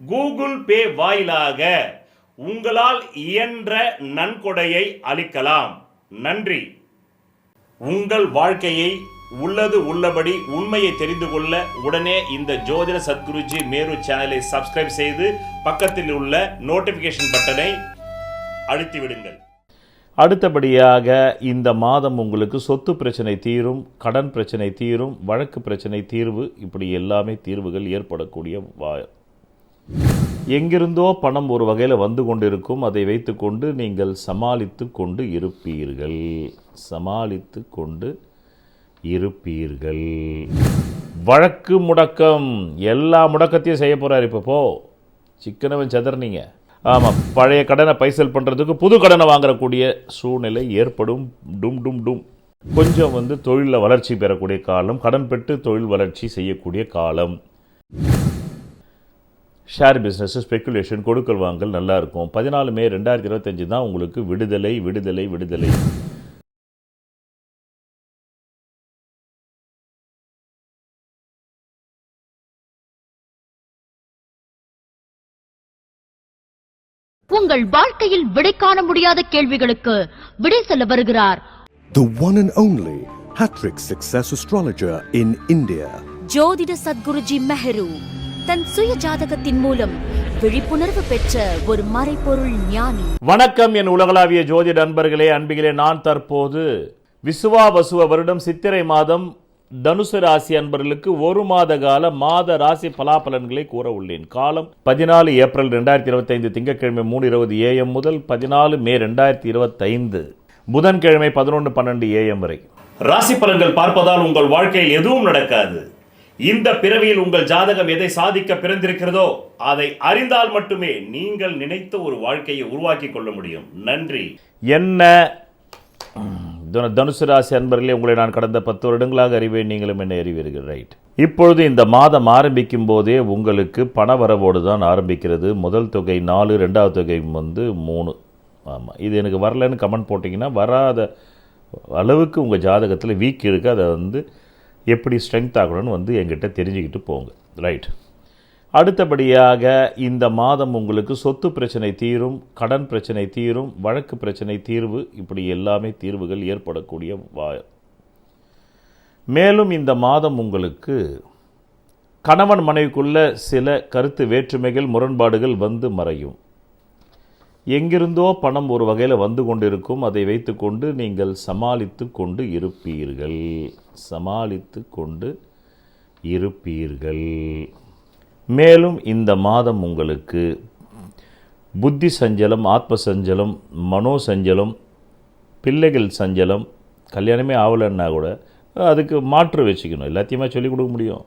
Google Pay வாயிலாக உங்களால் இயன்ற நன்கொடையை அளிக்கலாம். நன்றி. உங்கள் வாழ்க்கையை உள்ளது உள்ளபடி உண்மையை தெரிந்து கொள்ள உடனே இந்த ஜோதிட சத்குருஜி மேரு சேனலை சப்ஸ்கிரைப் செய்து பக்கத்தில் உள்ள நோட்டிபிகேஷன் பட்டனை அழுத்தி விடுங்கள் அடுத்தபடியாக இந்த மாதம் உங்களுக்கு சொத்து பிரச்சனை தீரும் கடன் பிரச்சனை தீரும் வழக்கு பிரச்சனை தீர்வு இப்படி எல்லாமே தீர்வுகள் ஏற்படக்கூடிய வா எங்கிருந்தோ பணம் ஒரு வகையில் வந்து கொண்டிருக்கும் அதை வைத்துக்கொண்டு நீங்கள் சமாளித்து கொண்டு இருப்பீர்கள். சமாளித்து கொண்டு இருப்பீர்கள். வழக்கு முடக்கம். எல்லா முடக்கத்தையும் செய்ய போகிறார் இப்போ போ. சிக்கனவன் செதறனீங்க. ஆமாம் பழைய கடனை பைசல் பண்ணுறதுக்கு புது கடனை வாங்கக்கூடிய சூழ்நிலை ஏற்படும். டும் டும் டும். கொஞ்சம் வந்து தொழிலில் வளர்ச்சி பெறக்கூடிய காலம் கடன் பெற்று தொழில் வளர்ச்சி செய்யக்கூடிய காலம். ஷேர் பிஸ்னஸ் ஸ்பெக்குலேஷன் கொடுக்கல் வாங்கல் நல்லா இருக்கும் பதினாலு மே ரெண்டாயிரத்தி இருபத்தஞ்சு தான் உங்களுக்கு விடுதலை விடுதலை விடுதலை. உங்கள் வாழ்க்கையில் விடை காண முடியாத கேள்விகளுக்கு விடை சொல்ல வருகிறார். The one and only Hattrick Success Astrologer in India. ஜோதிட சத்குருஜி மெஹரு. தன் சுய ஜாதகத்தின் மூலம் விழிப்புணர்வு பெற்ற ஒரு மறைப்பொருள் ஞானி. வணக்கம் என் உலகளாவிய ஜோதிட அன்பர்களே அன்பிகளே நான் தற்போது விசுவா வசுவ வருடம் சித்திரை மாதம் தனுசு ராசி அன்பர்களுக்கு ஒரு மாத கால மாத ராசி பலாபலன்களை கூற உள்ளேன். காலம் பதினாலு ஏப்ரல் ரெண்டாயிரத்தி இருபத்தைந்து திங்கட்கிழமை மூணு இருபது ஏஎம் முதல் பதினாலு மே ரெண்டாயிரத்தி இருபத்தைந்து புதன்கிழமை பதினொன்று பன்னெண்டு ஏஎம் வரை. ராசி பலன்கள் பார்ப்பதால் உங்கள் வாழ்க்கையில் எதுவும் நடக்காது. இந்த பிறவியில் உங்கள் ஜாதகம் எதை சாதிக்க பிறந்திருக்கிறதோ அதை அறிந்தால் மட்டுமே நீங்கள் நினைத்த ஒரு வாழ்க்கையை உருவாக்கி கொள்ள முடியும். நன்றி. என்ன? தனு- தனுசு ராசி அன்பர்களே உங்களை நான் கடந்த பத்து வருடங்களாக அறிவேன். நீங்களும் என்னை அறிவீர்கள். ரைட் இப்பொழுது இந்த மாதம் ஆரம்பிக்கும் போதே உங்களுக்கு பண வரவோடு தான் ஆரம்பிக்கிறது. முதல் தொகை நாலு ரெண்டாவது தொகை வந்து மூணு. ஆமாம் இது எனக்கு வரலன்னு கமெண்ட் போட்டிங்கன்னா வராத அளவுக்கு உங்கள் ஜாதகத்தில் வீக் இருக்குது அதை வந்து எப்படி ஸ்ட்ரென்த் ஆகணும்னு வந்து என்கிட்ட தெரிஞ்சுக்கிட்டு போங்க. ரைட் அடுத்தபடியாக இந்த மாதம் உங்களுக்கு சொத்து பிரச்சனை தீரும் கடன் பிரச்சனை தீரும் வழக்கு பிரச்சனை தீர்வு இப்படி எல்லாமே தீர்வுகள் ஏற்படக்கூடிய வா மேலும் இந்த மாதம் உங்களுக்கு கணவன் மனைவிக்குள்ள சில கருத்து வேற்றுமைகள் முரண்பாடுகள் வந்து மறையும். எங்கிருந்தோ பணம் ஒரு வகையில் வந்து கொண்டிருக்கும் அதை வைத்துக்கொண்டு நீங்கள் சமாளித்து கொண்டு இருப்பீர்கள். சமாளித்து கொண்டு இருப்பீர்கள். மேலும் இந்த மாதம் உங்களுக்கு புத்தி சஞ்சலம் ஆத்ம சஞ்சலம் மனோ சஞ்சலம் பிள்ளைகள் சஞ்சலம் கல்யாணமே ஆகலைன்னா கூட அதுக்கு மாற்று வச்சுக்கணும். எல்லாத்தையுமே சொல்லிக் கொடுக்க முடியும்.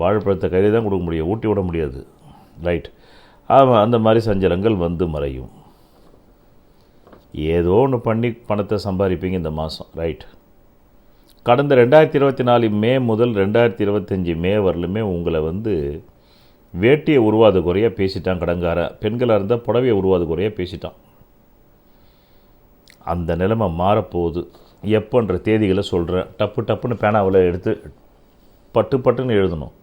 வாழைப்பழத்தை கையில் தான் கொடுக்க முடியும். ஊட்டி விட முடியாது. ரைட். ஆமாம் அந்த மாதிரி சஞ்சலங்கள் வந்து மறையும். ஏதோ ஒன்று பண்ணி பணத்தை சம்பாதிப்பீங்க இந்த மாதம் ரைட் கடந்த ரெண்டாயிரத்தி இருபத்தி நாலு மே முதல் ரெண்டாயிரத்தி இருபத்தஞ்சி மே வரலுமே உங்களை வந்து வேட்டியை உருவாத குறையாக பேசிட்டான் கடங்கார பெண்களாக இருந்தால் புடவையை உருவாத குறையாக பேசிட்டான். அந்த நிலைமை மாறப்போகுது. எப்போன்ற தேதிகளை சொல்கிறேன் டப்பு டப்புன்னு பேனாவில் எடுத்து பட்டு பட்டுன்னு எழுதணும்.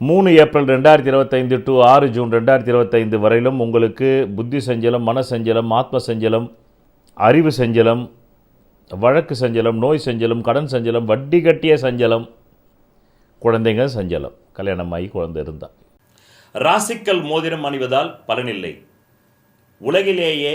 மூணு ஏப்ரல் ரெண்டாயிரத்தி இருபத்தைந்து டு ஆறு ஜூன் ரெண்டாயிரத்தி இருபத்தைந்து வரையிலும் உங்களுக்கு புத்தி சஞ்சலம் மன சஞ்சலம் ஆத்ம சஞ்சலம் அறிவு சஞ்சலம் வழக்கு சஞ்சலம் நோய் சஞ்சலம் கடன் சஞ்சலம் வட்டி கட்டிய சஞ்சலம் குழந்தைங்க சஞ்சலம் கல்யாணமாகி குழந்தை இருந்தால் ராசிக்கல் மோதிரம் அணிவதால் பலனில்லை உலகிலேயே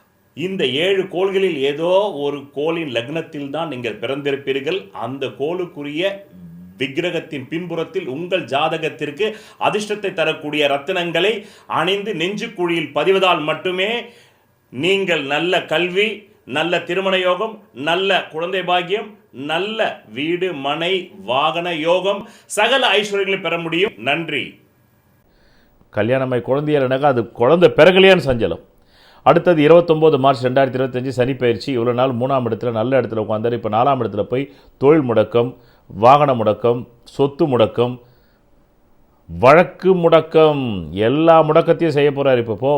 இந்த ஏழு கோள்களில் ஏதோ ஒரு கோளின் லக்னத்தில் தான் நீங்கள் பிறந்திருப்பீர்கள். அந்த கோளுக்குரிய விக்கிரகத்தின் பின்புறத்தில் உங்கள் ஜாதகத்திற்கு அதிர்ஷ்டத்தை தரக்கூடிய ரத்தினங்களை அணிந்து நெஞ்சுக்குழியில் பதிவதால் மட்டுமே நீங்கள் நல்ல கல்வி நல்ல திருமண யோகம் நல்ல குழந்தை பாக்கியம் நல்ல வீடு மனை வாகன யோகம் சகல ஐஸ்வர்யங்களை பெற முடியும். நன்றி. கல்யாணமாய் குழந்தையலனாக்கா அது குழந்தை பிறகலையான்னு சஞ்சலம். அடுத்தது இருபத்தொம்போது மார்ச் ரெண்டாயிரத்தி இருபத்தஞ்சி சனி பயிற்சி இவ்வளோ நாள் மூணாம் இடத்துல நல்ல இடத்துல உட்காந்தார் இப்போ நாலாம் இடத்துல போய் தொழில் முடக்கம் வாகன முடக்கம் சொத்து முடக்கம் வழக்கு முடக்கம் எல்லா முடக்கத்தையும் செய்ய போகிறார் இப்போ. போ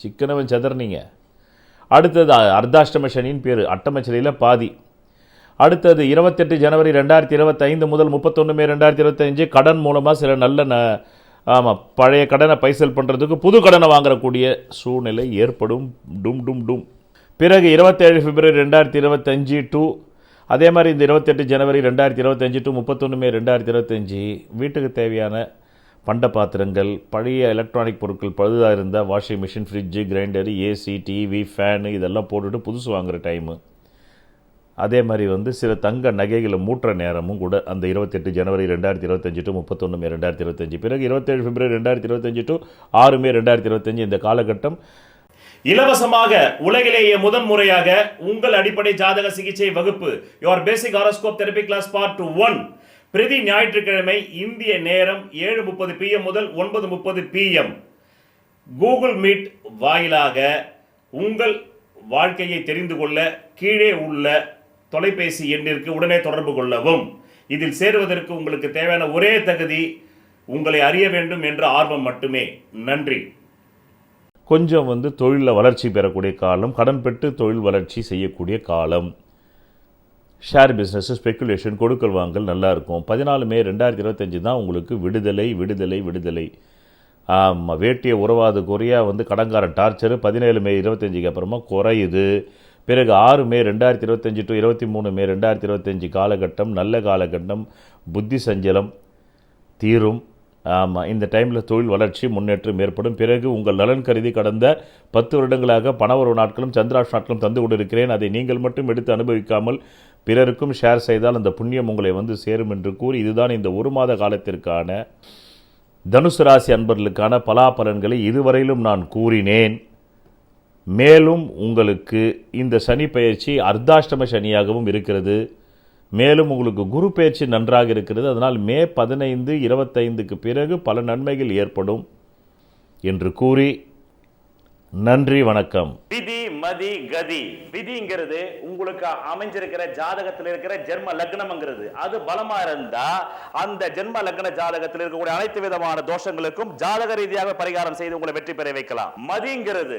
சிக்கனவன் செதறனீங்க. அடுத்தது அர்த்தாஷ்டம சனின்னு பேர் அட்டமச்சலியில் பாதி. அடுத்தது இருபத்தெட்டு ஜனவரி ரெண்டாயிரத்தி இருபத்தைந்து முதல் முப்பத்தொன்று மே ரெண்டாயிரத்தி இருபத்தஞ்சு கடன் மூலமாக சில நல்ல ந ஆமாம் பழைய கடனை பைசல் பண்ணுறதுக்கு புது கடனை வாங்கக்கூடிய சூழ்நிலை ஏற்படும். டும் டும் டும். பிறகு இருபத்தேழு பிப்ரவரி ரெண்டாயிரத்தி இருபத்தஞ்சி டு அதே மாதிரி இந்த இருபத்தெட்டு ஜனவரி ரெண்டாயிரத்தி இருபத்தஞ்சி டு முப்பத்தொன்று மே ரெண்டாயிரத்தி இருபத்தஞ்சி வீட்டுக்கு தேவையான பண்ட பாத்திரங்கள் பழைய எலக்ட்ரானிக் பொருட்கள் பழுதாக இருந்தால் washing machine fridge grinder AC TV fan இதெல்லாம் போட்டுட்டு புதுசு வாங்குகிற டைமு அதே மாதிரி வந்து சில தங்க நகைகளை மூட்டுற நேரமும் கூட அந்த இருபத்தெட்டு ஜனவரி ரெண்டாயிரத்தி இருபத்தஞ்சு டு முப்பத்தொன்று மே ரெண்டாயிரத்தி இருபத்தஞ்சு. பிறகு இருபத்தேழு பிப்ரவரி ரெண்டாயிரத்தி இருபத்தஞ்சு டு ஆறு மே ரெண்டாயிரத்தி இருபத்தஞ்சு இந்த காலகட்டம். இலவசமாக உலகிலேயே முதன் முறையாக உங்கள் அடிப்படை ஜாதக சிகிச்சை வகுப்பு your basic horoscope therapy class part one பிரதி ஞாயிற்றுக்கிழமை இந்திய நேரம் ஏழு முப்பது பிஎம் முதல் ஒன்பது முப்பது பிஎம் கூகுள் மீட் வாயிலாக உங்கள் வாழ்க்கையை தெரிந்து கொள்ள கீழே உள்ள தொலைபேசி எண்ணிற்கு உடனே தொடர்பு கொள்ளவும். இதில் சேருவதற்கு உங்களுக்கு தேவையான ஒரே தகுதி உங்களை அறிய வேண்டும் என்ற ஆர்வம் மட்டுமே. நன்றி. கொஞ்சம் வந்து தொழிலில் வளர்ச்சி பெறக்கூடிய காலம் கடன் பெற்று தொழில் வளர்ச்சி செய்யக்கூடிய காலம். ஷேர் பிஸ்னஸ் ஸ்பெக்குலேஷன் கொடுக்கல் வாங்கல் நல்லாயிருக்கும் பதினாலு மே ரெண்டாயிரத்தி இருபத்தஞ்சி தான் உங்களுக்கு விடுதலை விடுதலை விடுதலை. ஆமாம் வேட்டிய உறவாது குறையாக வந்து கடங்காரன் டார்ச்சரு. பதினேழு மே இருபத்தஞ்சுக்கு அப்புறமா குறையுது. பிறகு ஆறு மே ரெண்டாயிரத்தி இருபத்தஞ்சி டு இருபத்தி மூணு மே ரெண்டாயிரத்தி இருபத்தஞ்சி காலகட்டம் நல்ல காலகட்டம் புத்தி சஞ்சலம் தீரும். ஆமாம் இந்த டைமில் தொழில் வளர்ச்சி முன்னேற்றம் ஏற்படும். பிறகு உங்கள் நலன் கருதி கடந்த பத்து வருடங்களாக பணவரவு நாட்களும் சந்திராஷ் நாட்களும் தந்து கொண்டிருக்கிறேன். அதை நீங்கள் மட்டும் எடுத்து அனுபவிக்காமல் பிறருக்கும் ஷேர் செய்தால் அந்த புண்ணியம் உங்களை வந்து சேரும் என்று கூறி இதுதான் இந்த ஒரு மாத காலத்திற்கான தனுசு ராசி அன்பர்களுக்கான பலாபலன்களை இதுவரையிலும் நான் கூறினேன். மேலும் உங்களுக்கு இந்த சனி பயிற்சி அர்த்தாஷ்டம சனியாகவும் இருக்கிறது. மேலும் உங்களுக்கு குரு பயிற்சி நன்றாக இருக்கிறது. அதனால் மே பதினைந்து இருபத்தைந்துக்கு பிறகு பல நன்மைகள் ஏற்படும் என்று கூறி நன்றி வணக்கம். விதி மதி கதி. விதிங்கிறது உங்களுக்கு அமைஞ்சிருக்கிற ஜாதகத்தில் இருக்கிற ஜென்ம லக்னம்ங்கிறது. அது பலமா இருந்தா அந்த ஜென்ம லக்ன ஜாதகத்தில் இருக்கக்கூடிய அனைத்து விதமான தோஷங்களுக்கும் ஜாதக ரீதியாக பரிகாரம் செய்து உங்களை வெற்றி பெற வைக்கலாம். மதிங்கிறது